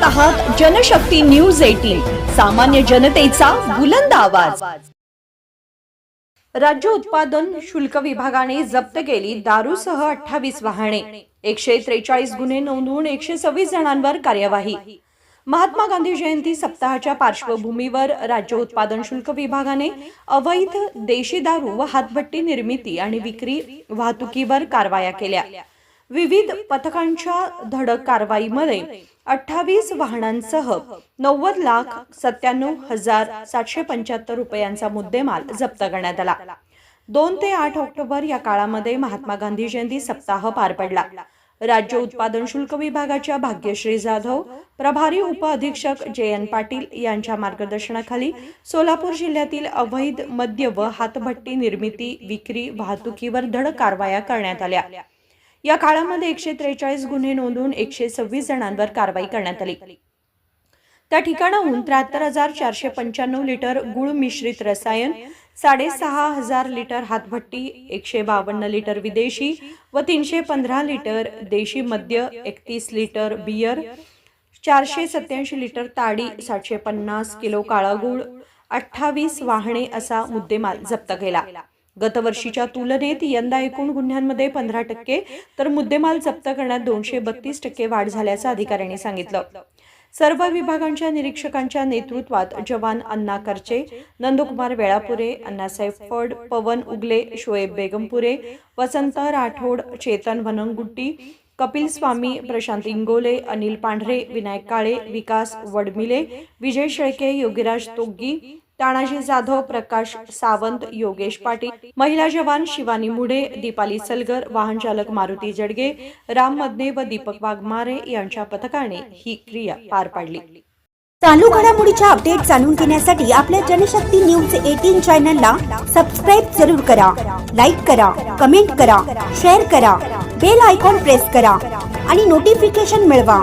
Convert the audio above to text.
पाहत आहात Janshakti news eighteen सामान्य जनतेचा बुलंद आवाज. राज्य उत्पादन शुल्क विभागाने जप्त केली दारूसह अठ्ठावीस वाहने एकशे त्रेचाळीस गुन्हे नोंदवून एकशे सव्वीस जणांवर कार्यवाही. महात्मा गांधी जयंती सप्ताहाच्या पार्श्वभूमीवर राज्य उत्पादन शुल्क विभागाने अवैध देशी दारू व हातभट्टी निर्मिती आणि विक्री वाहतुकीवर कारवाया केल्या. विविध पथकांच्या धडक कारवाईमध्ये अठ्ठावीस वाहनांसह नव्वद लाख सत्त्याण्णव हजार सातशे पंच्याहत्तर रुपयांचा मुद्देमाल जप्त करण्यात आला. दोन ते आठ ऑक्टोबर या काळामध्ये महात्मा गांधी जयंती सप्ताह पार पडला. राज्य उत्पादन शुल्क विभागाच्या भाग्यश्री जाधव प्रभारी उपअधीक्षक जयंत पाटील यांच्या मार्गदर्शनाखाली सोलापूर जिल्ह्यातील अवैध मद्य व हातभट्टी निर्मिती विक्री वाहतुकीवर धडक कारवाया करण्यात आल्या. या काळामध्ये एकशे त्रेचाळीस गुन्हे नोंदवून एकशे सव्वीस जणांवर कारवाई करण्यात आली. त्या ठिकाणाहून त्र्याहत्तर हजार चारशे पंच्याण्णव लिटर गुळ मिश्रित रसायन साडेसहा हजार लिटर हातभट्टी एकशे बावन्न लिटर विदेशी व तीनशे पंधरा लिटर देशी मद्य एकतीस लिटर बियर चारशे सत्याऐंशी लिटर ताडी सातशे पन्नास किलो काळा गुळ अठ्ठावीस वाहने असा मुद्देमाल जप्त केला. गतवर्षीच्या तुलनेत यंदा एकूण गुन्ह्यांमध्ये पंधरा टक्के तर मुद्देमाल जप्त करण्यात दोनशे बत्तीस टक्के वाढ झाल्याचं अधिकाऱ्यांनी सांगितलं. सर्व विभागांच्या निरीक्षकांच्या नेतृत्वात जवान अण्णा करचे नंदकुमार वेळापुरे अण्णासाहेब फड पवन उगले शोएब बेगमपुरे वसंत राठोड चेतन वनंगुट्टी कपिल स्वामी प्रशांत इंगोले अनिल पांढरे विनायक काळे विकास वडमिले विजय शेळके योगीराज तोग्गी तानाजी जाधव प्रकाश सावंत योगेश पाटील महिला जवान शिवानी मुढे दीपाली सलगर वाहन चालक मारुती जडगे राम मदने व दीपक वाघमारे यांच्या पथकाने ही क्रिया पार पाडली. चालू घडामोडीच्या अपडेट जाणून घेण्यासाठी आपल्या जनशक्ती न्यूज एटीन चॅनलला सबस्क्राईब जरूर करा लाईक करा कमेंट करा शेअर करा बेल आयकॉन प्रेस करा आणि नोटिफिकेशन मिळवा.